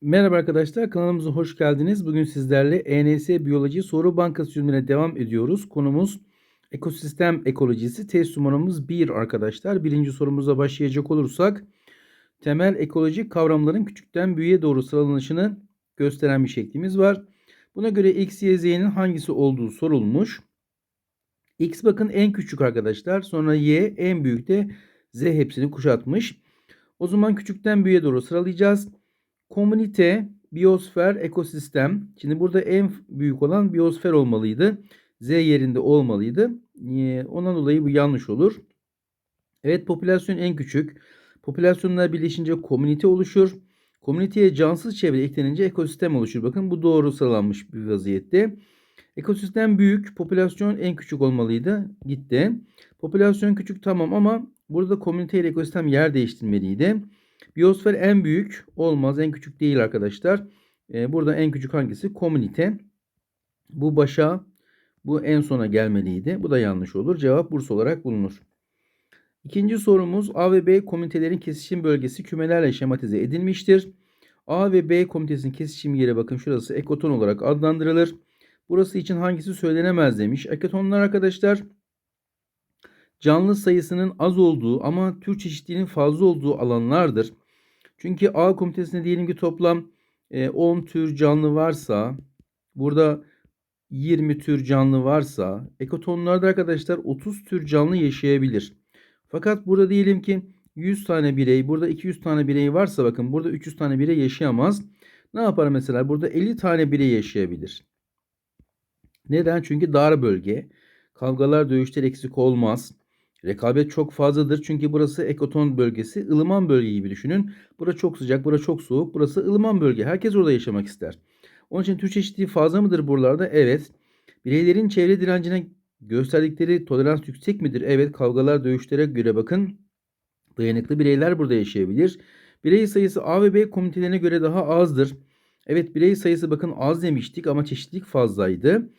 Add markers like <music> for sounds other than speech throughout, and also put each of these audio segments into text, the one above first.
Merhaba arkadaşlar, kanalımıza hoş geldiniz. Bugün sizlerle ENS Biyoloji Soru Bankası çözümüne devam ediyoruz. Konumuz ekosistem ekolojisi. Test numaramız 1 arkadaşlar. Birinci sorumuza başlayacak olursak, temel ekolojik kavramların küçükten büyüğe doğru sıralanışını gösteren bir şeklimiz var. Buna göre X, Y, Z'nin hangisi olduğu sorulmuş. X bakın en küçük arkadaşlar. Sonra Y en büyük de Z hepsini kuşatmış. O zaman küçükten büyüğe doğru sıralayacağız. Komünite, biyosfer, ekosistem. Şimdi burada en büyük olan biyosfer olmalıydı. Z yerinde olmalıydı. Ee, ondan dolayı bu yanlış olur. Evet popülasyon en küçük. Popülasyonlar birleşince komünite oluşur. Komüniteye cansız çevre eklenince ekosistem oluşur. Bakın bu doğru sıralanmış bir vaziyette. Ekosistem büyük, popülasyon en küçük olmalıydı. Gitti. Popülasyon küçük tamam ama burada komünite ile ekosistem yer değiştirmeliydi. Biyosfer en büyük olmaz. En küçük değil arkadaşlar. Ee, burada en küçük hangisi? Komünite. Bu başa bu en sona gelmeliydi. Bu da yanlış olur. Cevap Bursa olarak bulunur. İkinci sorumuz A ve B komünitelerin kesişim bölgesi kümelerle şematize edilmiştir. A ve B komitesinin kesişim yeri bakın şurası ekoton olarak adlandırılır. Burası için hangisi söylenemez demiş. Ekotonlar arkadaşlar canlı sayısının az olduğu ama tür çeşitliliğinin fazla olduğu alanlardır. Çünkü A komitesinde diyelim ki toplam 10 e, tür canlı varsa burada 20 tür canlı varsa ekotonlarda arkadaşlar 30 tür canlı yaşayabilir. Fakat burada diyelim ki 100 tane birey, burada 200 tane birey varsa bakın burada 300 tane birey yaşayamaz. Ne yapar mesela? Burada 50 tane birey yaşayabilir. Neden? Çünkü dar bölge. Kavgalar, dövüşler eksik olmaz. Rekabet çok fazladır çünkü burası ekoton bölgesi, ılıman bölge gibi düşünün. Burası çok sıcak, burası çok soğuk, burası ılıman bölge. Herkes orada yaşamak ister. Onun için tür çeşitliliği fazla mıdır buralarda? Evet. Bireylerin çevre direncine gösterdikleri tolerans yüksek midir? Evet. Kavgalar, dövüşlere göre bakın. Dayanıklı bireyler burada yaşayabilir. Birey sayısı A ve B komitelerine göre daha azdır. Evet birey sayısı bakın az demiştik ama çeşitlilik fazlaydı.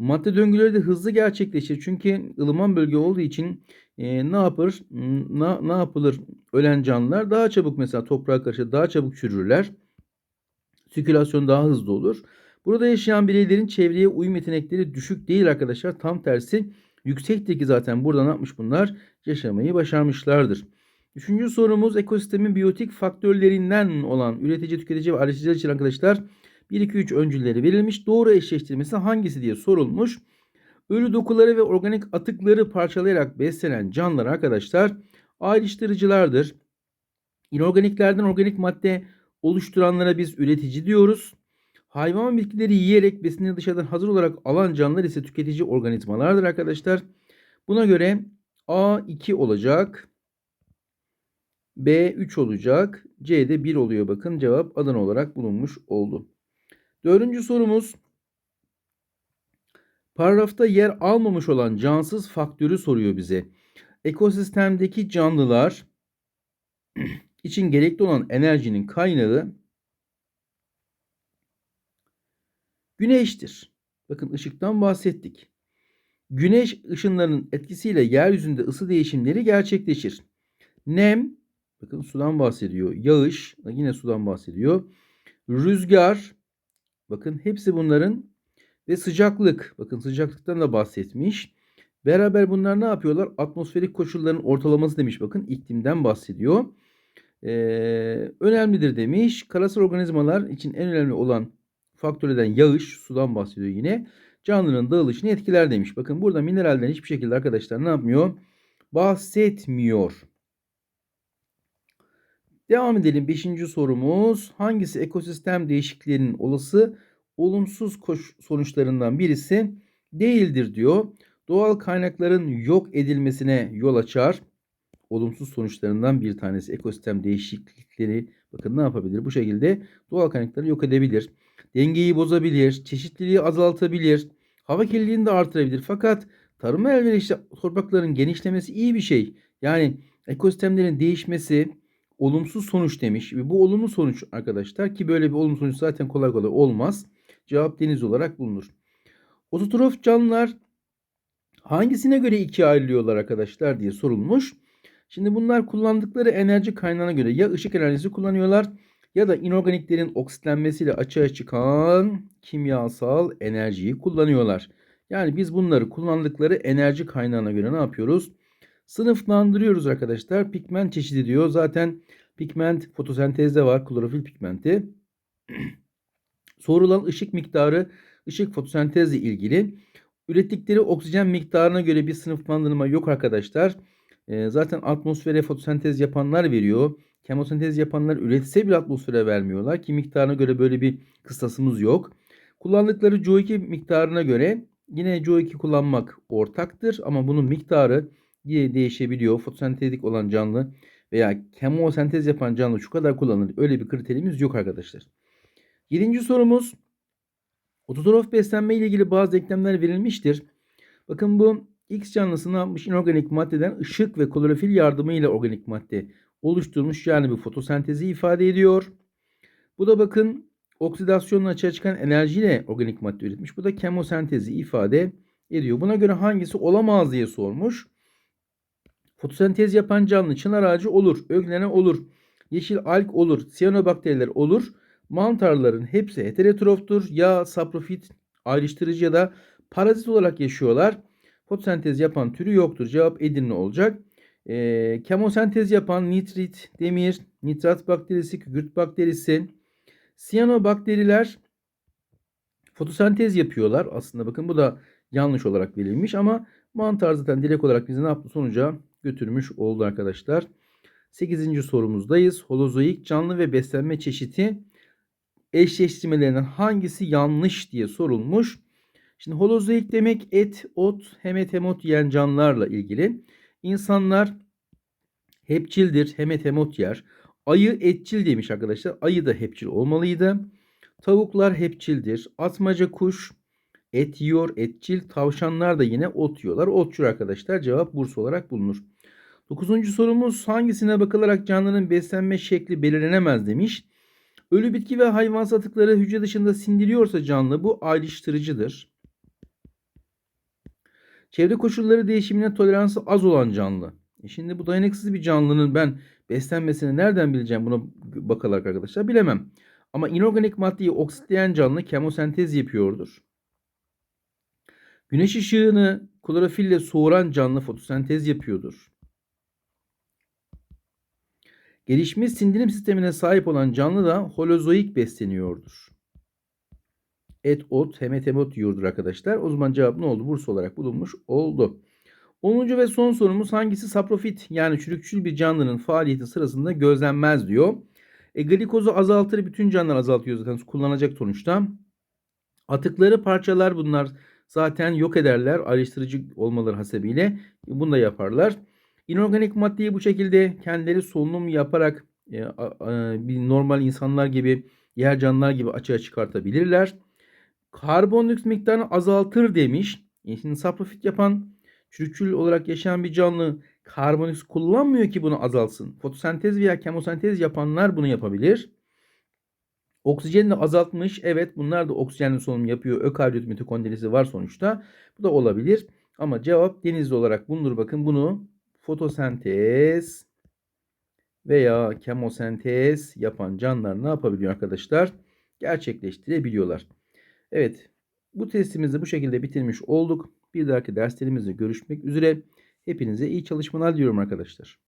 Madde döngüleri de hızlı gerçekleşir. Çünkü ılıman bölge olduğu için e, ne yapar? Ne, ne yapılır? Ölen canlılar daha çabuk mesela toprağa karşı daha çabuk çürürler. Sirkülasyon daha hızlı olur. Burada yaşayan bireylerin çevreye uyum yetenekleri düşük değil arkadaşlar. Tam tersi yüksektir ki zaten burada ne yapmış bunlar? Yaşamayı başarmışlardır. Üçüncü sorumuz ekosistemin biyotik faktörlerinden olan üretici, tüketici ve ayrıcılar için arkadaşlar 1, 2, 3 öncülleri verilmiş. Doğru eşleştirmesi hangisi diye sorulmuş. Ölü dokuları ve organik atıkları parçalayarak beslenen canlılar arkadaşlar ayrıştırıcılardır. İnorganiklerden organik madde oluşturanlara biz üretici diyoruz. Hayvan bitkileri yiyerek besinleri dışarıdan hazır olarak alan canlılar ise tüketici organizmalardır arkadaşlar. Buna göre A 2 olacak. B 3 olacak. C de 1 oluyor bakın. Cevap Adana olarak bulunmuş oldu. Dördüncü sorumuz. Paragrafta yer almamış olan cansız faktörü soruyor bize. Ekosistemdeki canlılar <clears throat> için gerekli olan enerjinin kaynağı güneştir. Bakın ışıktan bahsettik. Güneş ışınlarının etkisiyle yeryüzünde ısı değişimleri gerçekleşir. Nem, bakın sudan bahsediyor. Yağış, yine sudan bahsediyor. Rüzgar, bakın hepsi bunların ve sıcaklık, bakın sıcaklıktan da bahsetmiş. Beraber bunlar ne yapıyorlar? Atmosferik koşulların ortalaması demiş. Bakın iklimden bahsediyor. Ee, önemlidir demiş. Karasal organizmalar için en önemli olan faktörlerden yağış, sudan bahsediyor yine. Canlının dağılışını etkiler demiş. Bakın burada mineralden hiçbir şekilde arkadaşlar ne yapmıyor? Bahsetmiyor. Devam edelim. Beşinci sorumuz. Hangisi ekosistem değişikliğinin olası olumsuz sonuçlarından birisi değildir diyor. Doğal kaynakların yok edilmesine yol açar. Olumsuz sonuçlarından bir tanesi ekosistem değişiklikleri. Bakın ne yapabilir? Bu şekilde doğal kaynakları yok edebilir. Dengeyi bozabilir, çeşitliliği azaltabilir, hava kirliliğini de artırabilir. Fakat tarıma elverişli toprakların genişlemesi iyi bir şey. Yani ekosistemlerin değişmesi olumsuz sonuç demiş. Ve bu olumlu sonuç arkadaşlar ki böyle bir olumlu sonuç zaten kolay kolay olmaz. Cevap deniz olarak bulunur. Ototrof canlılar hangisine göre ikiye ayrılıyorlar arkadaşlar diye sorulmuş. Şimdi bunlar kullandıkları enerji kaynağına göre ya ışık enerjisi kullanıyorlar ya da inorganiklerin oksitlenmesiyle açığa çıkan kimyasal enerjiyi kullanıyorlar. Yani biz bunları kullandıkları enerji kaynağına göre ne yapıyoruz? Sınıflandırıyoruz arkadaşlar. Pigment çeşidi diyor. Zaten pigment fotosentezde var. Klorofil pigmenti. <clears throat> Sorulan ışık miktarı ışık fotosentezle ilgili. Ürettikleri oksijen miktarına göre bir sınıflandırma yok arkadaşlar. Ee, zaten atmosfere fotosentez yapanlar veriyor. Kemosentez yapanlar üretse bir atmosfere vermiyorlar ki miktarına göre böyle bir kıstasımız yok. Kullandıkları CO2 miktarına göre yine CO2 kullanmak ortaktır ama bunun miktarı yine değişebiliyor. Fotosentetik olan canlı veya kemosentez yapan canlı şu kadar kullanılır. Öyle bir kriterimiz yok arkadaşlar. Yedinci sorumuz ototrof beslenme ile ilgili bazı eklemler verilmiştir. Bakın bu X canlısı ne yapmış? İnorganik maddeden ışık ve klorofil yardımıyla organik madde oluşturmuş. Yani bir fotosentezi ifade ediyor. Bu da bakın oksidasyonla açığa çıkan enerjiyle organik madde üretmiş. Bu da kemosentezi ifade ediyor. Buna göre hangisi olamaz diye sormuş. Fotosentez yapan canlı çınar ağacı olur, öglene olur, yeşil alg olur, siyanobakteriler olur. Mantarların hepsi heterotroftur. Ya saprofit ayrıştırıcı ya da parazit olarak yaşıyorlar. Fotosentez yapan türü yoktur. Cevap Edirne olacak. E, kemosentez yapan nitrit, demir, nitrat bakterisi, kükürt bakterisi, siyanobakteriler fotosentez yapıyorlar. Aslında bakın bu da yanlış olarak verilmiş ama mantar zaten direkt olarak bizi ne yaptı sonuca götürmüş oldu arkadaşlar. 8. sorumuzdayız. Holozoik canlı ve beslenme çeşidi eşleştirmelerinden hangisi yanlış diye sorulmuş. Şimdi holozoik demek et, ot, hemet, hemot yiyen canlılarla ilgili. İnsanlar hepçildir, hemet, hemot yer. Ayı etçil demiş arkadaşlar. Ayı da hepçil olmalıydı. Tavuklar hepçildir. Atmaca kuş et yiyor, etçil. Tavşanlar da yine ot yiyorlar. Otçul arkadaşlar. Cevap Bursa olarak bulunur. Dokuzuncu sorumuz hangisine bakılarak canlının beslenme şekli belirlenemez demiş. Ölü bitki ve hayvan atıkları hücre dışında sindiriyorsa canlı bu ayrıştırıcıdır. Çevre koşulları değişimine toleransı az olan canlı. E şimdi bu dayanıksız bir canlının ben beslenmesini nereden bileceğim buna bakarak arkadaşlar bilemem. Ama inorganik maddeyi oksitleyen canlı kemosentez yapıyordur. Güneş ışığını klorofille soğuran canlı fotosentez yapıyordur. Gelişmiş sindirim sistemine sahip olan canlı da holozoik besleniyordur. Et, ot, hemetemot yiyordur arkadaşlar. O zaman cevap ne oldu? Bursa olarak bulunmuş oldu. 10. ve son sorumuz hangisi saprofit yani çürükçül bir canlının faaliyeti sırasında gözlenmez diyor. E, glikozu azaltır bütün canlılar azaltıyor zaten kullanacak sonuçta. Atıkları parçalar bunlar zaten yok ederler ayrıştırıcı olmaları hasebiyle bunu da yaparlar. İnorganik maddeyi bu şekilde kendileri solunum yaparak e, a, e, bir normal insanlar gibi diğer canlılar gibi açığa çıkartabilirler. Karbondioksit miktarını azaltır demiş. E şimdi saprofit yapan çürükçül olarak yaşayan bir canlı karbondioksit kullanmıyor ki bunu azalsın. Fotosentez veya kemosentez yapanlar bunu yapabilir. Oksijeni de azaltmış. Evet bunlar da oksijenli solunum yapıyor. Ökaryot mitokondrisi var sonuçta. Bu da olabilir. Ama cevap denizli olarak bulunur. Bakın bunu fotosentez veya kemosentez yapan canlılar ne yapabiliyor arkadaşlar? Gerçekleştirebiliyorlar. Evet bu testimizi bu şekilde bitirmiş olduk. Bir dahaki derslerimizde görüşmek üzere. Hepinize iyi çalışmalar diliyorum arkadaşlar.